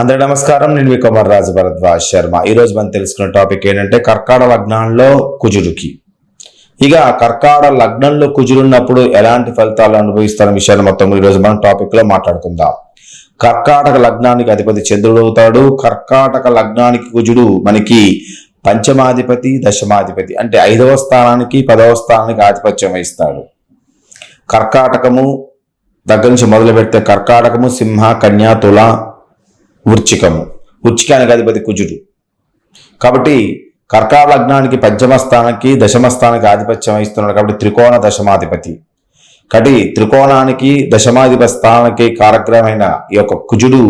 అందరి నమస్కారం. నేను మీ కుమార్ రాజు భరద్వాజ్ శర్మ. ఈ రోజు మనం తెలుసుకున్న టాపిక్ ఏంటంటే కర్కాడ లగ్నంలో కుజుడికి. ఇక కర్కాడ లగ్నంలో కుజుడున్నప్పుడు ఎలాంటి ఫలితాలు అనుభవిస్తున్న విషయాన్ని మొత్తం ఈ రోజు మనం టాపిక్లో మాట్లాడుకుందాం. కర్కాటక లగ్నానికి అధిపతి చంద్రుడు అవుతాడు. కర్కాటక లగ్నానికి కుజుడు మనకి పంచమాధిపతి దశమాధిపతి అంటే ఐదవ స్థానానికి పదవ స్థానానికి ఆధిపత్యం వహిస్తాడు. కర్కాటకము దగ్గర నుంచి మొదలు పెడితే కర్కాటకము సింహ కన్యా తుల వృచ్చికము. వృచ్చికానికి అధిపతి కుజుడు. కాబట్టి కర్కాట లగ్నానికి పంచమ స్థానానికి దశమ స్థానానికి ఆధిపత్యం వహిస్తున్నాడు కాబట్టి త్రికోణ దశమాధిపతి. కాబట్టి త్రికోణానికి దశమాధిపతి స్థానానికి కారగ్రహమైన ఈ యొక్క కుజుడు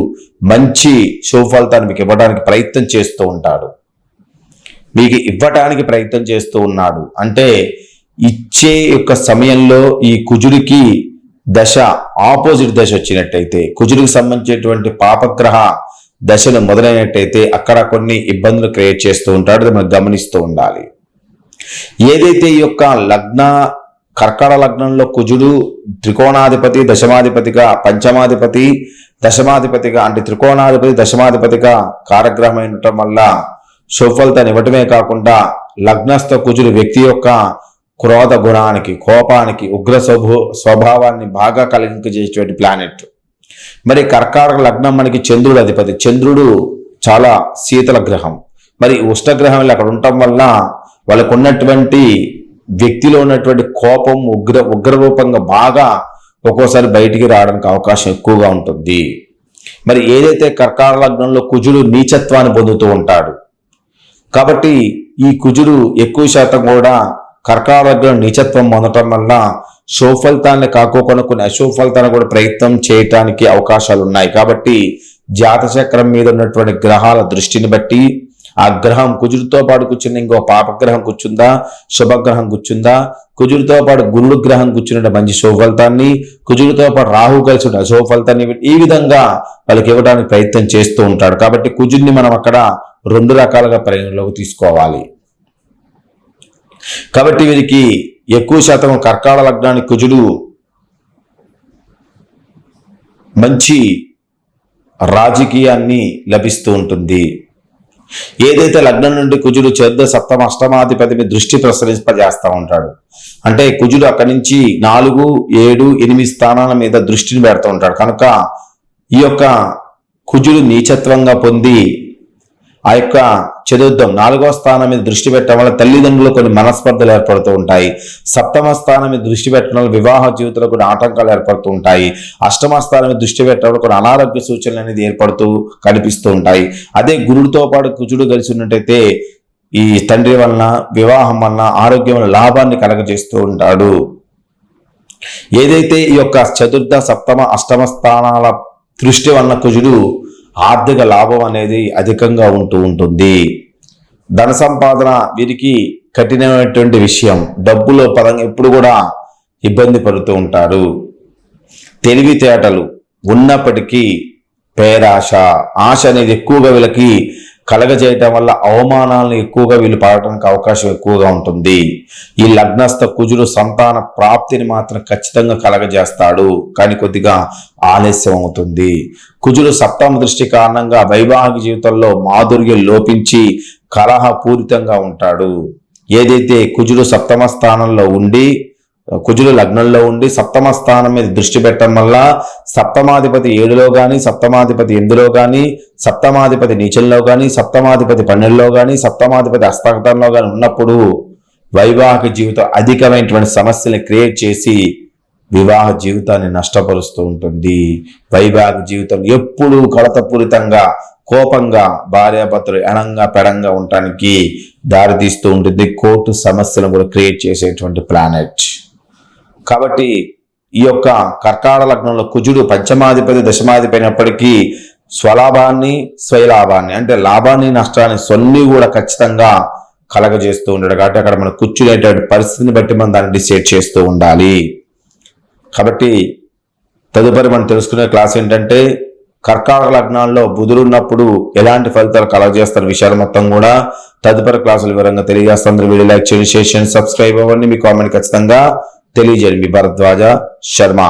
మంచి శుభఫలితాన్ని మీకు ఇవ్వడానికి ప్రయత్నం చేస్తూ ఉంటాడు. మీకు ఇవ్వటానికి ప్రయత్నం చేస్తూ ఉన్నాడు. అంటే ఇచ్చే యొక్క సమయంలో ఈ కుజుడికి దశ ఆపోజిట్ దశ వచ్చినట్టయితే కుజుడికి సంబంధించినటువంటి పాపగ్రహ దశలు మొదలైనట్టయితే అక్కడ కొన్ని ఇబ్బందులు క్రియేట్ చేస్తూ ఉంటాడు అది మనం గమనిస్తూ ఉండాలి. ఏదైతే ఈ యొక్క లగ్న కర్కట లగ్నంలో కుజుడు త్రికోణాధిపతి దశమాధిపతిగా పంచమాధిపతి దశమాధిపతిగా అంటే త్రికోణాధిపతి దశమాధిపతిగా కారగ్రహమైనటం ఉండటం వల్ల శుభఫలితాన్ని ఇవ్వటమే కాకుండా లగ్నస్థ కుజుడు వ్యక్తి యొక్క క్రోధ గుణానికి కోపానికి ఉగ్ర స్వభో స్వభావాన్ని బాగా కలిగించేటువంటి ప్లానెట్ మరి కర్కాటక లగ్నం మనకి చంద్రుడు అధిపతి. చంద్రుడు చాలా శీతల గ్రహం. మరి ఉష్ణగ్రహం అక్కడ ఉండటం వల్ల వాళ్ళకు ఉన్నటువంటి వ్యక్తిలో ఉన్నటువంటి కోపం ఉగ్ర ఉగ్రరూపంగా బాగా ఒక్కోసారి బయటికి రావడానికి అవకాశం ఎక్కువగా ఉంటుంది. మరి ఏదైతే కర్కాటక లగ్నంలో కుజుడు నీచత్వాన్ని పొందుతూ ఉంటాడు. కాబట్టి ఈ కుజుడు ఎక్కువ శాతం కూడా కర్కాటకం నీచత్వం పొందటం వల్ల సోఫలితాన్ని కాకోకుండా కొన్ని అశుభఫలితాన్ని కూడా ప్రయత్నం చేయటానికి అవకాశాలు ఉన్నాయి కాబట్టి జాతచక్రం మీద ఉన్నటువంటి గ్రహాల దృష్టిని బట్టి ఆ గ్రహం కుజుడితో పాటు కూర్చున్న ఇంకో పాపగ్రహం కూర్చుందా శుభగ్రహం కూర్చుందా? కుజుడితో పాటు గురుడు గ్రహం కూర్చున్న మంచి శుభఫలితాన్ని కుజుడితో పాటు రాహు కలిసి ఉన్న శుభఫలితాన్ని ఈ విధంగా వాళ్ళకి ఇవ్వడానికి ప్రయత్నం చేస్తూ ఉంటాడు. కాబట్టి కుజుడిని మనం అక్కడ రెండు రకాలుగా పరిగణలోకి తీసుకోవాలి. కాబట్టి వీరికి ఎక్కువ శాతం కర్కాడ లగ్నానికి కుజుడు మంచి రాజకీయాన్ని లభిస్తూ ఉంటుంది. ఏదైతే లగ్నం నుండి కుజుడు చెద్ద సప్తమ అష్టమాధిపతిని దృష్టి ప్రసరింపజేస్తూ ఉంటాడు. అంటే కుజుడు అక్కడి నుంచి నాలుగు ఏడు ఎనిమిది స్థానాల మీద దృష్టిని పెడుతూ ఉంటాడు. కనుక ఈ యొక్క కుజుడు నీచత్వంగా పొంది ఆ యొక్క చదువుద్దాం. నాలుగవ స్థానం మీద దృష్టి పెట్టడం వల్ల తల్లిదండ్రులు కొన్ని మనస్పర్ధలు ఏర్పడుతూ ఉంటాయి. సప్తమ స్థానం మీద దృష్టి పెట్టడం వల్ల వివాహ జీవితంలో కొన్ని ఆటంకాలు ఏర్పడుతూ ఉంటాయి. అష్టమ స్థానం మీద దృష్టి పెట్టడం వల్ల కొన్ని అనారోగ్య సూచనలు అనేది ఏర్పడుతూ కనిపిస్తూ ఉంటాయి. అదే గురుడితో పాటు కుజుడు కలిసి ఉన్నట్టయితే ఈ తండ్రి వలన వివాహం వలన ఆరోగ్యం వలన లాభాన్ని కలగజేస్తూ ఉంటాడు. ఏదైతే ఈ యొక్క చతుర్థ సప్తమ అష్టమ స్థానాల దృష్టి వలన కుజుడు ఆర్థిక లాభం అనేది అధికంగా ఉంటూ ఉంటుంది. ధన సంపాదన వీరికి కఠినమైనటువంటి విషయం. డబ్బులో పరంగా ఎప్పుడు కూడా ఇబ్బంది పడుతూ ఉంటారు. తెలివితేటలు ఉన్నప్పటికీ పేరాశ ఆశ అనేది ఎక్కువగా వీళ్ళకి కలగజేయటం వల్ల అవమానాలను ఎక్కువగా వీళ్ళు పడటానికి అవకాశం ఎక్కువగా ఉంటుంది. ఈ లగ్నస్థ కుజుడు సంతాన ప్రాప్తిని మాత్రం ఖచ్చితంగా కలగజేస్తాడు. కానీ కొద్దిగా ఆలస్యం అవుతుంది. కుజుడు సప్తమ దృష్టి కారణంగా వైవాహిక జీవితంలో మాధుర్యం లోపించి కలహపూరితంగా ఉంటాడు. ఏదైతే కుజుడు సప్తమ స్థానంలో ఉండి కుజులు లగ్నంలో ఉండి సప్తమ స్థానం మీద దృష్టి పెట్టడం వల్ల సప్తమాధిపతి ఏడులో కానీ సప్తమాధిపతి ఎందులో కానీ సప్తమాధిపతి నీచంలో కానీ సప్తమాధిపతి పన్నెండులో కానీ సప్తమాధిపతి హస్తగతంలో కానీ ఉన్నప్పుడు వైవాహిక జీవితం అధికమైనటువంటి సమస్యలు క్రియేట్ చేసి వివాహ జీవితాన్ని నష్టపరుస్తూ ఉంటుంది. వైవాహిక జీవితం ఎప్పుడూ కలతపూరితంగా కోపంగా భార్యాభర్తలు ఎణంగా పెడంగా ఉండటానికి దారితీస్తూ ఉంటుంది. కోర్టు సమస్యలను కూడా క్రియేట్ చేసేటువంటి ప్లానెట్ కాబట్టి ఈ యొక్క కర్కాడ లగ్నంలో కుజుడు పంచమాధిపతి దశమాధిపతి అయినప్పటికీ స్వలాభాన్ని స్వయలాభాన్ని అంటే లాభాన్ని నష్టాన్ని సొన్ని కూడా ఖచ్చితంగా కలగజేస్తూ ఉంటాడు కాబట్టి అక్కడ మనం కూర్చునేటువంటి పరిస్థితిని బట్టి మనం దాన్ని డిసైడ్ చేస్తూ ఉండాలి. కాబట్టి తదుపరి మనం తెలుసుకునే క్లాస్ ఏంటంటే కర్కాటక లగ్నాల్లో బుధుడు ఉన్నప్పుడు ఎలాంటి ఫలితాలు కలగజేస్తారు విషయాలు మొత్తం కూడా తదుపరి క్లాసుల వివరంగా తెలియజేస్తాను వీడియో లైక్ చేయండి షేర్ చేయండి సబ్స్క్రైబ్ అవ్వండి. మీ కామెంట్ ఖచ్చితంగా తెలియజేయండి మీ భరద్వాజ శర్మ